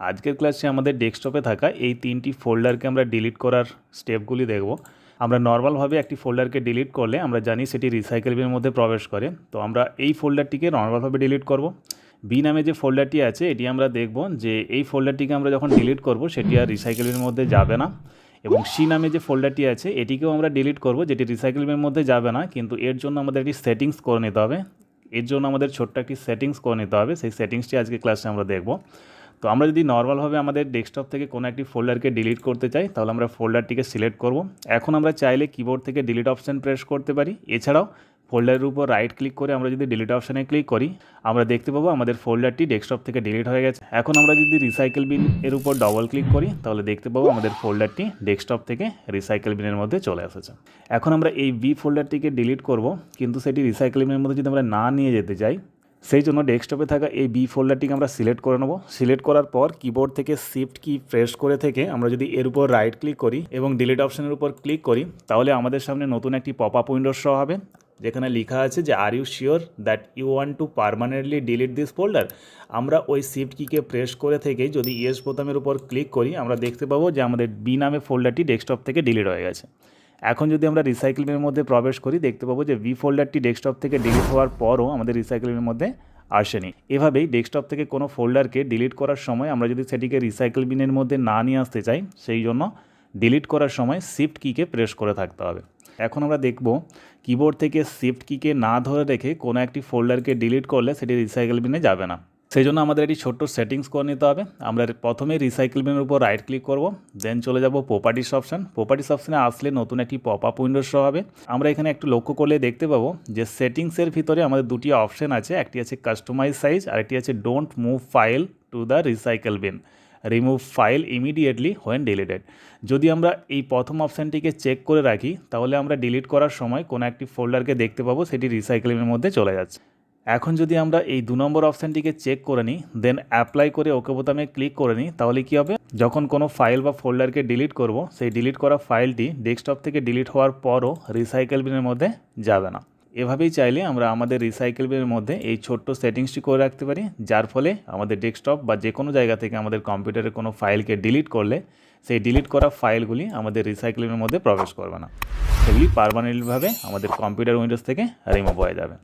আজকের ক্লাসে আমাদের ডেস্কটপে থাকা এই তিনটি ফোল্ডারকে আমরা ডিলিট করার স্টেপগুলি দেখব। আমরা নর্মালভাবে একটি ফোল্ডারকে ডিলিট করলে আমরা জানি সেটি রিসাইকেল বিনের মধ্যে প্রবেশ করে। তো আমরা এই ফোল্ডারটিকে নর্মালভাবে ডিলিট করব। বি নামে যে ফোল্ডারটি আছে, এটি আমরা দেখব যে এই ফোল্ডারটিকে আমরা যখন ডিলিট করব, সেটি আর রিসাইকেলের মধ্যে যাবে না। এবং সি নামে যে ফোল্ডারটি আছে, এটিকেও আমরা ডিলিট করব, যেটি রিসাইকেলের মধ্যে যাবে না, কিন্তু এর জন্য আমাদের একটি সেটিংস করে নিতে হবে। এর জন্য আমাদের ছোট্ট একটি সেটিংস করে নিতে হবে। সেই সেটিংসটি আজকে ক্লাসে আমরা দেখব। তো আমরা যদি নর্মালভাবে আমাদের ডেস্কটপ থেকে কোনো একটি ফোল্ডারকে ডিলিট করতে চাই, তাহলে আমরা ফোল্ডারটিকে সিলেক্ট করব। এখন আমরা চাইলে কিবোর্ড থেকে ডিলিট অপশান প্রেস করতে পারি। এছাড়াও ফোল্ডারের উপর রাইট ক্লিক করে আমরা যদি ডিলিট অপশানে ক্লিক করি, আমরা দেখতে পাবো আমাদের ফোল্ডারটি ডেস্কটপ থেকে ডিলিট হয়ে গেছে। এখন আমরা যদি রিসাইকেল বিন এর উপর ডবল ক্লিক করি, তাহলে দেখতে পাবো আমাদের ফোল্ডারটি ডেস্কটপ থেকে রিসাইকেল বিনের মধ্যে চলে এসেছে। এখন আমরা এই বি ফোল্ডারটিকে ডিলিট করব, কিন্তু সেটি রিসাইকেল বিনের মধ্যে যদি আমরা না নিয়ে যেতে চাই সেই জন্য ডেস্কটপে থাকা এই বি ফোল্ডারটিকে আমরা সিলেক্ট করে নেব। সিলেক্ট করার পর কিবোর্ড থেকে শিফট কি প্রেস করে থেকে আমরা যদি এর উপর রাইট ক্লিক করি এবং ডিলিট অপশনের উপর ক্লিক করি, তাহলে আমাদের সামনে নতুন একটি পপ আপ উইন্ডো হবে, যেখানে লেখা আছে যে are you sure that you want to permanently delete this folder আমরা ওই শিফট কিকে প্রেস করে থেকে যদি ইয়েস বোতামের উপর ক্লিক করি, আমরা দেখতে পাবো যে আমাদের বি নামে ফোল্ডারটি ডেস্কটপ থেকে ডিলিট হয়ে গেছে। এখন যদি আমরা রিসাইকেলের মধ্যে প্রবেশ করি, দেখতে পাবো যে ভি ফোল্ডারটি ডেস্কটপ থেকে ডিলিট হওয়ার পরও আমাদের রিসাইকেলের মধ্যে আসেনি। এভাবেই ডেস্কটপ থেকে কোনো ফোল্ডারকে ডিলিট করার সময় আমরা যদি সেটিকে রিসাইকেল বিনের মধ্যে না নিয়ে আসতে চাই, সেই জন্য ডিলিট করার সময় শিফট কিকে প্রেস করে থাকতে হবে। এখন আমরা দেখব কিবোর্ড থেকে শিফট কিকে না ধরে রেখে কোনো একটি ফোল্ডারকে ডিলিট করলে সেটি রিসাইকেল বিনে যাবে না। সেই জন্য আমাদের একটি ছোট্ট সেটিংস করে নিতে হবে। আমরা প্রথমে রিসাইকেল বিনের উপর রাইট ক্লিক করব দেন চলে যাব প্রপার্টিস অপশান প্রপার্টিস অপশানে আসলে নতুন একটি পপ আপ উইন্ডো শো হবে। আমরা এখানে একটু লক্ষ্য করলে দেখতে পাবো যে সেটিংসের ভিতরে আমাদের দুটি অপশান আছে। একটি আছে কাস্টমাইজ সাইজ আর একটি আছে don't move file to the recycle bin remove file immediately when deleted যদি আমরা এই প্রথম অপশানটিকে চেক করে রাখি, তাহলে আমরা ডিলিট করার সময় কোনো একটি ফোল্ডারকে দেখতে পাবো, সেটি রিসাইকেলিংয়ের মধ্যে চলে যাচ্ছে। এখন যদি আমরা এই দু নম্বর অপশানটিকে চেক করে নিই দেন অ্যাপ্লাই করে ওকে বোতামে ক্লিক করে নিই, তাহলে কী হবে? যখন কোনো ফাইল বা ফোল্ডারকে ডিলিট করব, সেই ডিলিট করা ফাইলটি ডেস্কটপ থেকে ডিলিট হওয়ার পরও রিসাইকেল বিনের মধ্যে যাবে না। এভাবেই চাইলে আমরা আমাদের রিসাইকেল বিনের মধ্যে এই ছোট্ট সেটিংসটি করে রাখতে পারি, যার ফলে আমাদের ডেস্কটপ বা যে কোনো জায়গা থেকে আমাদের কম্পিউটারে কোনো ফাইলকে ডিলিট করলে, সেই ডিলিট করা ফাইলগুলি আমাদের রিসাইকেলের মধ্যে প্রবেশ করবে না। সেগুলি পারমানেন্টলিভাবে আমাদের কম্পিউটার উইন্ডোজ থেকে রিমুভ হয়ে যাবে।